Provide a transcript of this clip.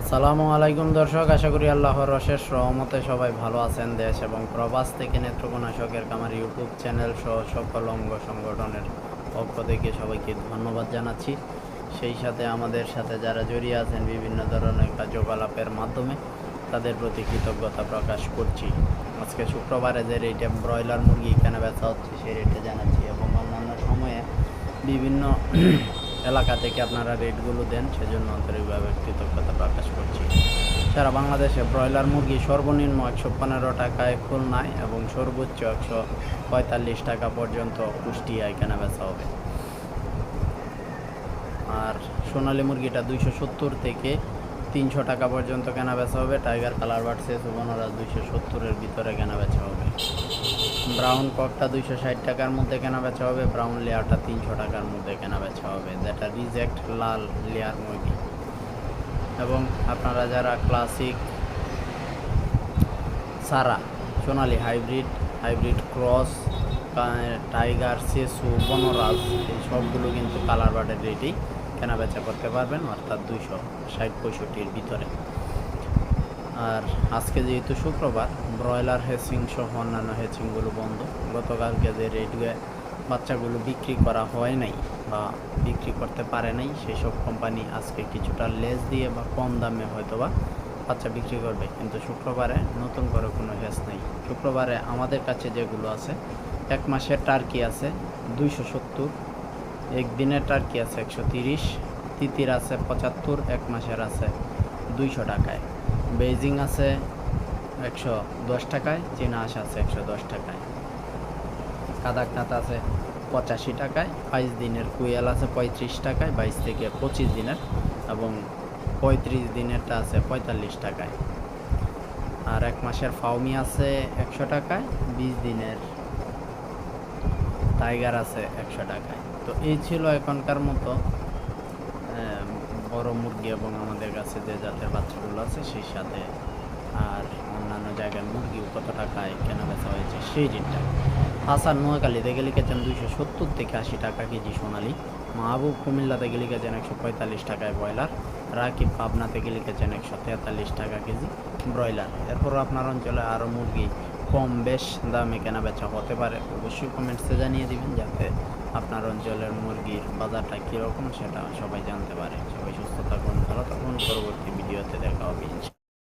আসসালামু আলাইকুম দর্শক, আশা করি আল্লাহর অশেষ রহমতে সবাই ভালো আছেন। দেশ এবং প্রবাস থেকে নেত্রকোনা শখের কামার ইউটিউব চ্যানেল সহ সকল অঙ্গ সংগঠনের পক্ষ থেকে সবাইকে ধন্যবাদ জানাচ্ছি। সেই সাথে আমাদের সাথে যারা জড়িয়ে আছেন বিভিন্ন ধরনের কার্যকলাপের মাধ্যমে, তাদের প্রতি কৃতজ্ঞতা প্রকাশ করছি। আজকে শুক্রবারে যে রেটে ব্রয়লার মুরগি কেনা বেচা হচ্ছে, সেই রেটে জানাচ্ছি এবং অন্যান্য সময়ে বিভিন্ন এলাকা থেকে আপনারা রেটগুলো দেন, সেজন্য আন্তরিকভাবে কৃতজ্ঞতা প্রকাশ করছি। সারা বাংলাদেশে ব্রয়লার মুরগি সর্বনিম্ন একশো পনেরো টাকায় খুলনায় এবং সর্বোচ্চ একশো পঁয়তাল্লিশ টাকা পর্যন্ত কুষ্টিয়ায় কেনা বেচা হবে। আর সোনালি মুরগিটা দুইশো সত্তর থেকে তিনশো টাকা পর্যন্ত কেনা বেচা হবে টাইগার কালার বাড়ছে সুবর্ণরাজ দুইশো সত্তরের ভিতরে কেনা বেচা হবে। ব্রাউন ককটা দুইশো ষাট টাকার মধ্যে কেনা বেচা হবে। ব্রাউন লেয়ারটা তিনশো টাকার মধ্যে কেনা বেচা হবে যেটা রিজেক্ট লাল লেয়ার মুরগি এবং আপনারা যারা ক্লাসিক সারা, Sonali hybrid hybrid cross tiger সেসু Banraj এই সবগুলো কিন্তু কালার বার্ডের রেটেই কেনা বেচা করতে পারবেন, অর্থাৎ দুইশো ষাট পঁয়ষট্টির ভিতরে। আর আজকে যেহেতু শুক্রবার, ব্রয়লার হেচিং সহ অন্যান্য হেচিংগুলো বন্ধ। গতকালকে যে রেটে বাচ্চাগুলো বিক্রি করা হয় নাই বা বিক্রি করতে পারে নাই সেই সব কোম্পানি আজকে কিছুটা লেস দিয়ে বা কম দামে হয়তো বা বাচ্চা বিক্রি করবে। কিন্তু শুক্রবারে নতুন করে কোনো হেস নেই। শুক্রবারে আমাদের কাছে যেগুলো আছে, এক মাসের টার্কি আছে, দুইশো সত্তর একদিনের টার্কি আছে একশো তিরিশ, তিতির আছে পঁচাত্তর, এক মাসের আছে দুইশো টাকায়। বেজিং আছে একশো দশ টাকায়, চীনা আশ আছে একশো দশ টাকায়। কাদাকনাথ আছে পঁচাশি টাকায়, বাইশ দিনের কুয়েল আছে পঁয়ত্রিশ টাকায়, বাইশ থেকে পঁচিশ দিনের এবং পঁয়ত্রিশ দিনেরটা আছে পঁয়তাল্লিশ টাকায়। আর এক মাসের ফাউমি আছে একশো টাকায়, বিশ দিনের টাইগার আছে একশো টাকায়। তো এই ছিল এখনকার মতো। বড় মুরগি এবং আমাদের কাছে যে জাতের বাচ্চাগুলো আছে সেই সাথে আর অন্যান্য জায়গায় মুরগিও কত টাকায় কেনা বেচা হয়েছে সেই রেটটা হাসান নোয়াখালী থেকে লিখেছেন দুইশো সত্তর থেকে আশি টাকা কেজি সোনালি। মাহবুব কুমিল্লা থেকে লিখেছেন একশো পঁয়তাল্লিশ টাকায় ব্রয়লার। রাকিব পাবনা থেকে লিখেছেন একশো তেতাল্লিশ টাকা কেজি ব্রয়লার। এরপর আপনার অঞ্চলে আরও মুরগি কম বেশ দামে কেনা বেচা হতে পারে। অবশ্যই কমেন্টসে জানিয়ে দিবেন যাতে আপনার অঞ্চলের মুরগির বাজারটা কীরকম সেটা সবাই জানতে পারে। সবাই সুস্থ থাকুন, ভালো থাকুন। পরবর্তী ভিডিওতে দেখা হবে।